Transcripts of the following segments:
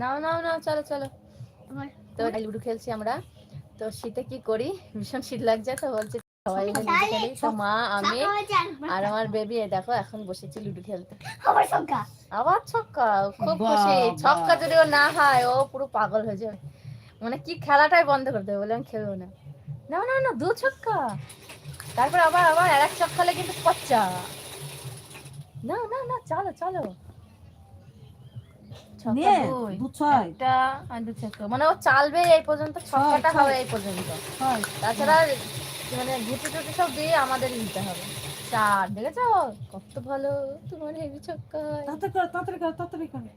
নাও নাও নাও চলো চলো। আমার তো লুডো খেলছি আমরা। তো শীতে কি করি? ভীষণ শীত লাগছে তো বলছে সবাই খেলি। তো মা আমি আর আমার বেবি দেখো এখন বসেছি লুডো খেলতে। আবার ছক্কা। খুব খুশি। ছক্কা যদি ও না হয় ও পুরো পাগল হয়ে যাবে। মানে কি খেলাটাই বন্ধ করে দেবে বলে আমি খেলব না। না না না দু ছক্কা। তারপর আবার আবার আর এক ছক্কা হলে কিন্তু পচ্চা না না না চলো চলো। নিয়ে দু ছয়। মানে ও চালবে এই পর্যন্ত ছক্কাটা হবে এই পর্যন্ত। তাছাড়া মানে গুটি টুটি সব দিয়ে আমাদের নিতে হবে। চার দেখেছ? কত ভালো তোমার হেভি ছক্কা তাড়াতাড়ি করো তাড়াতাড়ি করো তাড়াতাড়ি করো।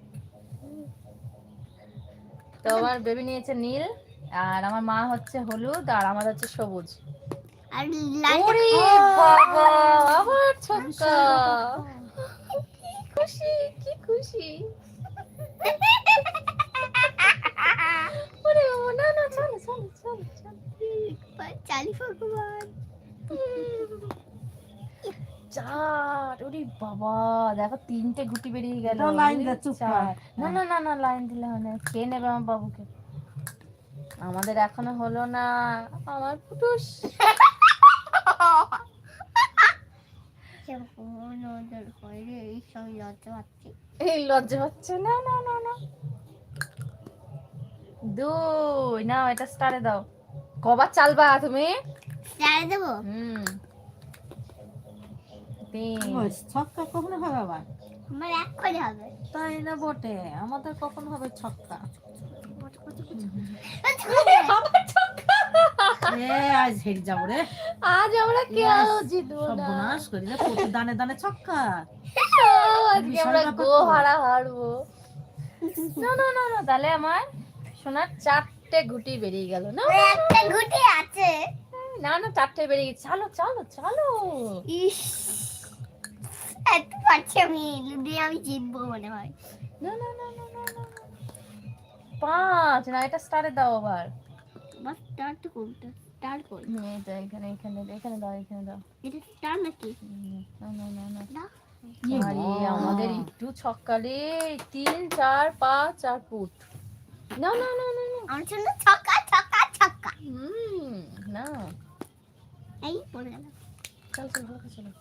তো আমার বেবি নিয়েছে নীল আর আমার মা হচ্ছে হলুদ আর আমার হচ্ছে সবুজ। আর ওরে বাবা আবার ছক্কা। কি খুশি কি খুশি। ওরে বাবা, না না চলো চলো চলো চলো চালি ভগবান চার ওরে বাবা দেখো তিনটে গুটি বেরিয়ে গেল। লাইন চুপ। না না না না লাইন দিলে হয় না। খেয়ে নেবে আমার বাবুকে? আমাদের এখনও হলো না। আমার পুটুস কেমন ওদের হয় রে এই লজ্জা পাচ্ছি? না না না না। দুই নাও এটা স্টারে দাও। কবার চালবা তুমি? চাই দেবো? হুম। তিন। ছক্কা কখন হবে আবার? আমার এক করে হবে। তাই না বটে? আমাদের কখন হবে ছক্কা? আজ যাব রে। আজ আমরা জিতবো না? করি দানে দানে ছক্কা। আজকে আমরা গো হারা হারবো। না না না না তাহলে আমার সোনার চারটে গুটি বেরিয়ে গেল না? একটা গুটি আছে। না না চারটে বেরিয়ে গেছে। চালো চালো চালো। ইস এত পারছি আমি লুডে আমি জিতবো মনে হয়। না না না না না না না। পাঁচ না এটা স্টারে দাও আবার। বাস স্টার্ট কোনটা স্টার্ট কোন এই তো এখানে এখানে এখানে দাও এখানে দাও। এটা স্টার্ট নাকি? না না না না আরে আমাদের একটু ছক্কালে তিন চার পাঁচ চার ফুট। না না না না না। আমার জন্য ছক্কা ছক্কা ছক্কা। হুম না। এই পড়ে গেল। চল চল হালকা চলো।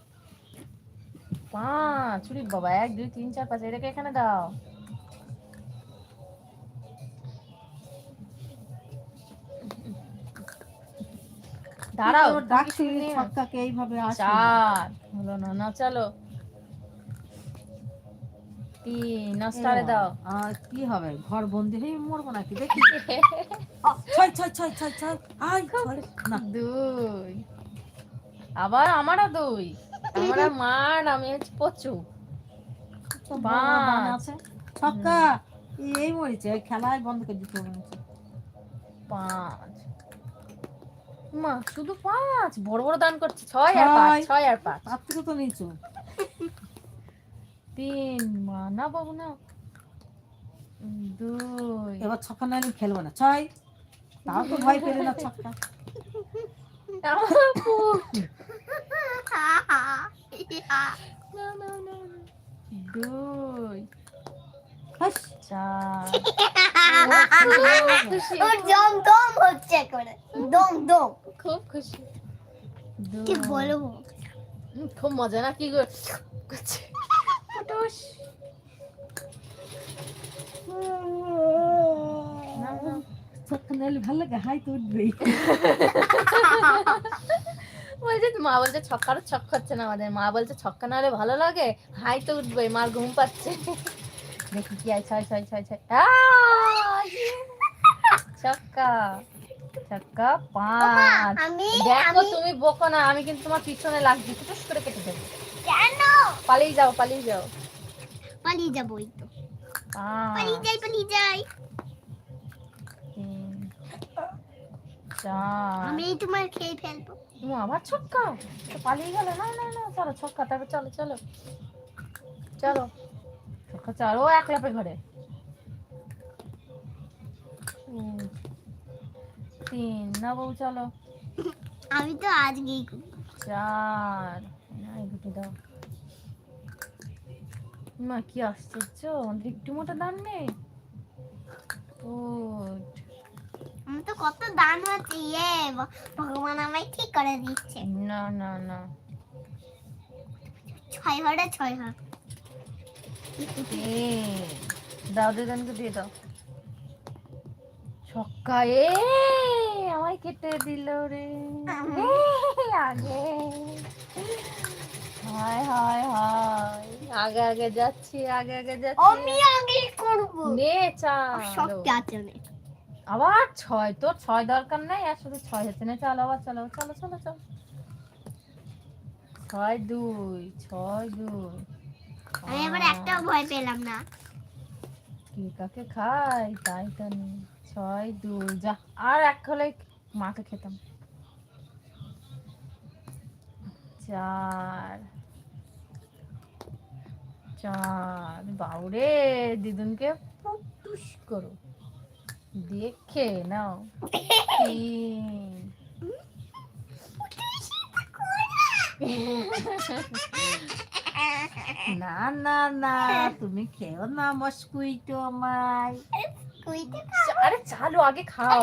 পাঁচ চুরি বাবা এক দুই তিন চার পাঁচ এটাকে এখানে দাও। দাঁড়াও ডাকছি ছক্কাকে এইভাবে আসবে। চার হলো না না চলো। তিন স্টারে দাও। আর কি হবে? ঘর বন্দি হয়ে মরবো নাকি? দেখি। ছয় ছয় ছয় ছয় ছয়। আই না। দুই। আবার আমারও দুই। আমরা মার আমি হচ্ছে পচু। পাঁচ। ছক্কা। এই মরেছে খেলায় বন্ধ করে দিতে মনে। পাঁচ। মা শুধু পাঁচ? বড় বড় দান করছে ছয় আর পাঁচ ছয়। আর পাঁচ। তার থেকে তো নিচু। তিন মা না বাবু না। দুই। এবার ছক্কা না হলে খেলব না। ছয়। তাও তো ভয় পেলে না ছক্কা। আমার পুট। না না না না। দুই। হাস, চার। ওর দম দম হচ্ছে করে দম দম। খুব খুশি। কি বলব? খুব মজা না? কি করছে? পটুস। ভালো লাগে হাই তো উঠবেই। বলছে মা বলছে ছক্কার ছক্কা হচ্ছে না আমাদের। মা বলছে ছক্কা না হলে ভালো লাগে হাই তো উঠবে মার ঘুম পাচ্ছে। দেখি কি আয় ছয় ছয় ছয় ছয়। ইয়ে। ছক্কা। পাঁচ দেখো তুমি বকো না আমি কিন্তু তোমার পিছনে লাগছি টুস করে কেটে দেবো। কেন? পালিয়ে যাও পালিয়ে যাও। পালিয়ে যাব তো। পালিয়ে যাই পালিয়ে যাই। আমি তোমার খেয়ে ফেলব। ও আবার ছক্কা? পালিয়ে গেল? না না না চলো ছক্কা তারপর চলো চলো। চলো ছক্কা চলো এক লাপে ঘরে। হুম। তিন। না বউ চলো। আমি তো আজকেই চার। না গুটি দাও। মা কি আশ্চর্য আমাদের একটু মোটা দান নেই? ও আমি তো কত দান হচ্ছে ইয়ে ভগবান আমায় ঠিক করে দিচ্ছে। না না না। ছয় হরে ছয় হর দাও দুজনকে দিয়ে দাও। এ আমায় কেটে দিল রে। আগে। হায় হায় হায়। আগে আগে যাচ্ছি আগে আগে যাচ্ছি। আমি আগে করব। নে সব চালো আছে অনেক আবার ছয় তো ছয় দরকার নাই আর শুধু ছয় হচ্ছে। না চলো আবার চলো চলো চলো চলো। ছয় দুই ছয় দুই। আমি এবার একটাও ভয় পেলাম না। কে কাকে খাই তাই তো নেই। ছয়, দুই, যা। আর এক হলে মাকে খেতাম। চার চার। বাউরে, দিদুনকে পুটুস করো। দেখে নাও। তিন। না না না, তুমি খেও না মস্কুইটো আমায়। কুইতে আরে চালু আগে খাও।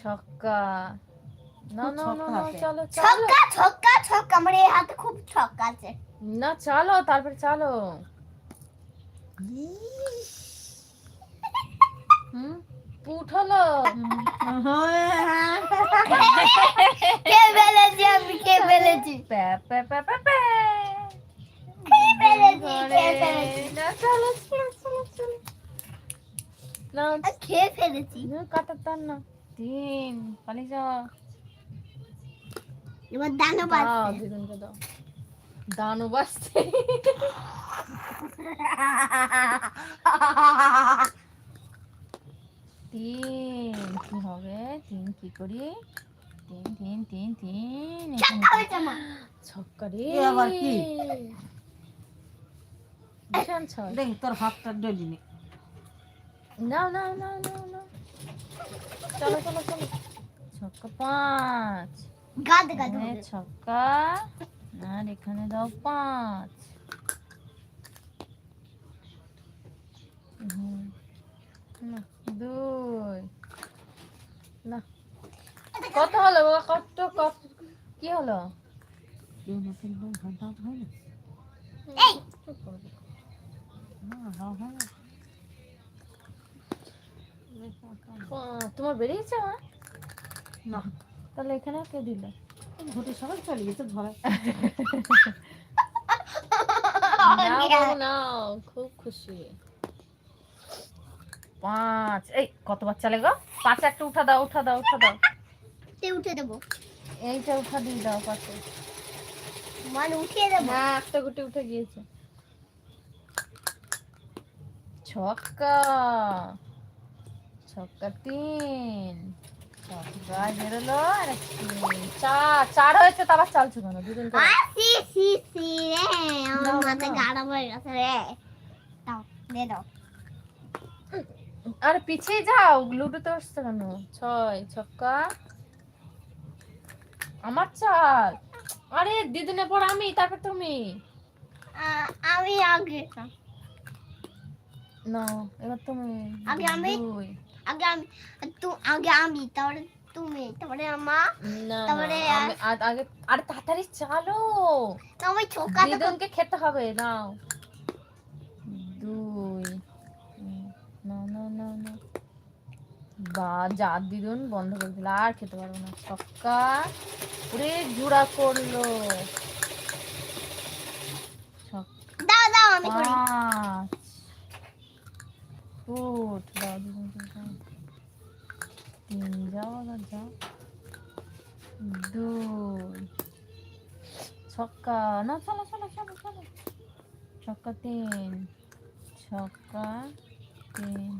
ছক্কা। না না না চলো ছক্কা ছক্কা ছক্কা আমার এই হাতে খুব ছক্কা আছে। না চলো তারপরে চলো। হুম পুট হলো। কে ফেলেছি আমি কে প্যা প্যা প্যা প্যা। খেয়ে ফেলেছি না, না। তিন পালিয়ে যাও এবার দানো বাজছে দিদুনকে দাও দানও বাজছে তিন কি হবে তিন কি করি তিন তিন তিন তিন ছক্কা রে আবার কি? দেখ তোর হাতটা ডলিনি নাও নাও নাও নাও নাও চলো চলো চলো ছক্কা পাঁচ গাদ ছক্কা আর এখানে দাও পাঁচ। দুই না কত হলো বাবা? কত কত কি হলো হয় এই। তোমার বেরিয়েছে মা? না। তাহলে এখানে কে দিল? ঘটি সবাই চলে গেছে নাও খুব খুশি। পাঁচ এই কত বাচ্চা লেগো? পাঁচ একটা উঠা দাও উঠা দাও উঠা দাও। তে উঠে দেবো। এইটা উঠা দিয়ে দাও পাশে মানে উঠিয়ে দেবো। না একটা গুটি উঠে গিয়েছে। ছক্কা। ছক্কা তিন। ছক্কা বেরোলো আর চার। চার হয়েছে তো কেন দুদিন আর সি সি সি রে আমার মাথা গাড়া গেছে রে। দাও দে দাও। আরে পিছিয়ে যাও লুডোতে আসছে কেন? ছয় ছক্কা। আমার চাল। আরে দিদিনে পর আমি তারপর তুমি। আমি আগে। না এবার তুমি আগে আমি? দুই। আগে আমি তু আগে আমি তারপরে তুমি তারপরে আমা না না, তারপরে আমি আ- আগে আরে তাড়াতাড়ি চালো তারপরে ছোকা তো দিদনকে খেতে হবে নাও দুই উম, না না না না বা যা দিদুন বন্ধ করে দিল আর খেতে পারব না ছক্কা পুরে জুড়া করল দাও দাও আমি করি ফুট। তিন যাও যাও দুই ছক্কা না চলো চলো চলো চলো ছক্কা তিন ছক্কা তিন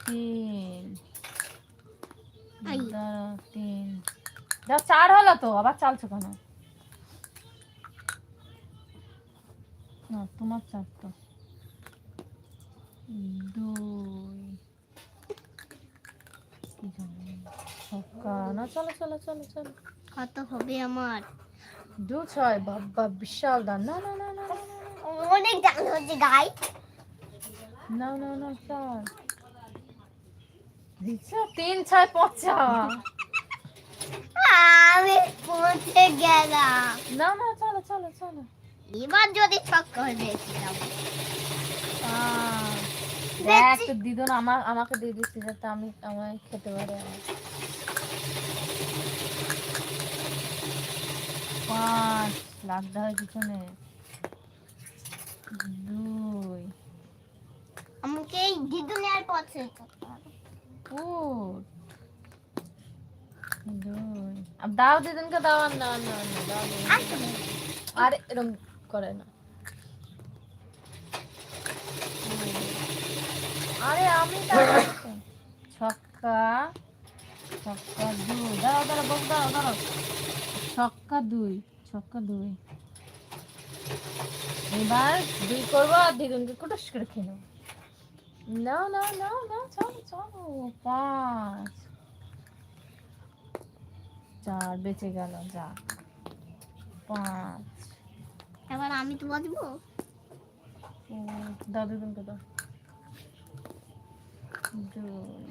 তিন তিন চার হলো তো আবার চালছো কেন না তোমার চার তো দুই না চলো চলো চলো চলো কত হবে আমার দু ছয় বাবা বিশাল দান না না না না। অনেক দাম হচ্ছে গাই না না না চল দিচ্ছ তিন ছয় পচা আমি পৌঁছে গেলাম না না চলো চলো চলো এবার যদি ছক করে দিয়েছিলাম। দেখ তো দিদুন আমার আমাকে দিয়ে দিচ্ছে যাতে আমি আমায় খেতে পারি। পাঁচ লাখ হয় পিছনে। দুই। আমাকে এই দিদুনে আর ফুট দুই। দাও দিদুনকে দাও না না না দাও আরে এরকম করে না। আরে আমি ছক্কা ছক্কা দুই। দাঁড়াও দাঁড়াও বক দাঁড়াও দাঁড়াও। ছক্কা দুই ছক্কা দুই। এবার দুই করব আর দিদুনকে কুটুস করে খেয়ে নেব। না না না না চলো চলো পাঁচ। চার বেঁচে গেল যা। পাঁচ। এবার আমি তো বাজবো দিদুনকে দাও দুই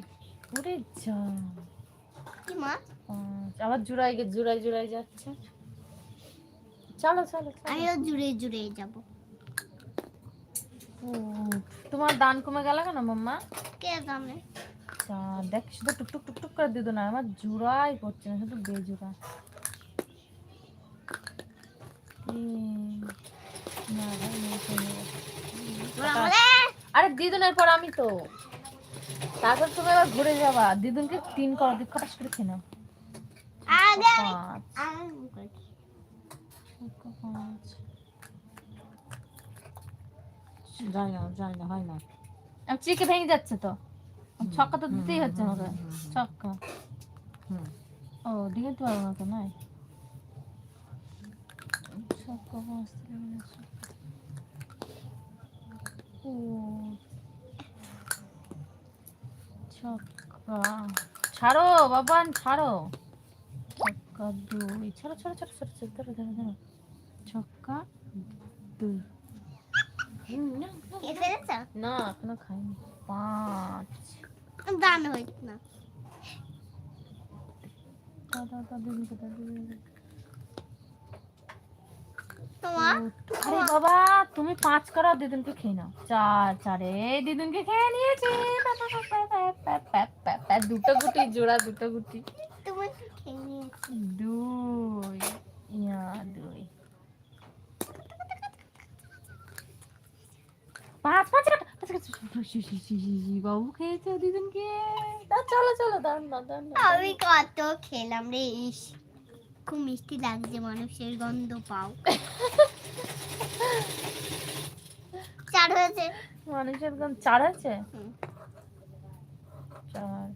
ওরে যা। কি মা? আবার জুড়াই গে জুড়াই জুড়াই যাচ্ছে। চলো চলো আমিও জুড়ে জুড়ে যাব। তোমার দান কমে গেল কেন মাম্মা? কে জানে? দেখ শুধু টুক টুক টুক টুক করে দিত না আমার জুড়াই পড়ছে না শুধু বেজুড়া তিন। না, ভাই, নেই, নেই, নেই। বলে আরে দিদুনের পর আমি তো। তারপর তুমি আবার ঘুরে যাবা। দিদুনকে তিন করো দিক খটাস করে খেয়ে নাও। যাই না যাই না হয় না। আর চিকে ভেঙে যাচ্ছে তো। ছক্কা তো দিতেই হচ্ছে আমাকে। ছক্কা হুম ও দিকে তো আর না তো নাই ছক্কা পাঁচ তিন, ছক্কা। ও ছক্কা ছাড়ো বাবান ছাড়ো। ছক্কা দুই। ছাড়ো ছাড়ো ছাড়ো ছাড়ো ছাড়ো ধরো ধরো ধরো ছক্কা দুই। না, এখনও খাইনি। পাঁচ। দান না। দাও, দাও, দাও, আরে বাবা তুমি পাঁচ করা দিদুনকে খেয়ে নাও। চার চারে দিদুনকে খেয়ে নিয়েছি। দুটো গুটি জোড়া দুটো গুটি। দুই ইয়া দুই। পাঁচ পাঁচ বাবু খেয়েছো দিদুনকে। চলো চলো দাঁড়ান দাঁড়ান আমি কত খেলাম রে খুব মিষ্টি লাগছে মানুষের গন্ধ পাও। চার হয়েছে। মানুষের গান চার আছে হুম। চার।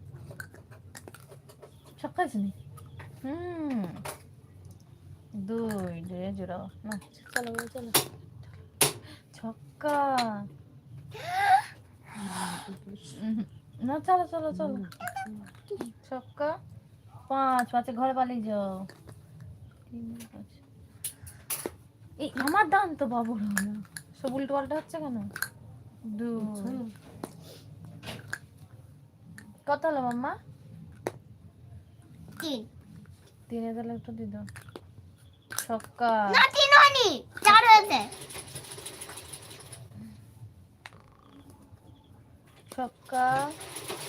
দুই জোড়াও না চলো চলো ছক্কা। উম, না চলো চলো চলো। ছক্কা। পাঁচ পাঁচে ঘরে পালিয়ে যাও। এই আমার দান তো বাবুর হলো সব উল্টো পাল্টা হচ্ছে কেন? কত হলো মাম্মা? তিন। তিন হাজার একটু দিদ ছক্কা না তিন হয়নি। চার হয়েছে। ছক্কা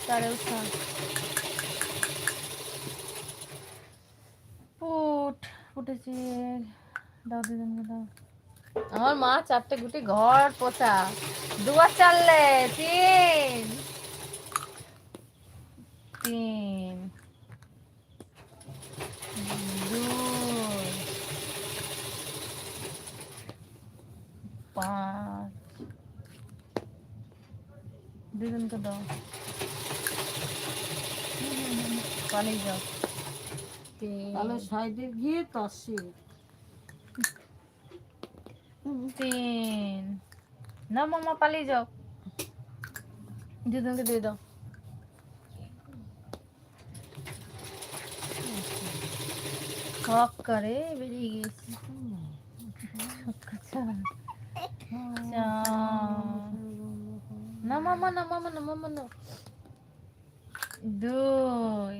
চারে উঠা পুট ফুটেছে। দাও দিদিনকে দাও। আমার মা চারটে গুটি ঘর পোছা দুবার চাললে, তিন। তিন। দুই। পাঁচ। দিদিনকে দাও। পালিয়ে যাও। তাহলে সাইডে গিয়ে তসে। তিন। না মামা পালিয়ে যাও। দিদুনকে দিয়ে দাও। ছক্কা রে বেরিয়ে ছক্কা না মামা না মামা না মামা না। দুই।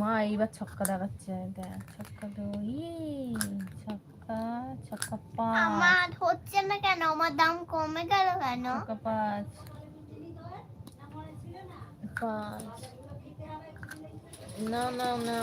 মা এইবার ছক্কা দেখাচ্ছে। দেখ ছক্কা তো ছক্কা ছক্কা পাঁচ। আমার হচ্ছে না কেন? আমার দাম কমে গেল কেন? ছক্কা পাঁচ। পাঁচ। না না না।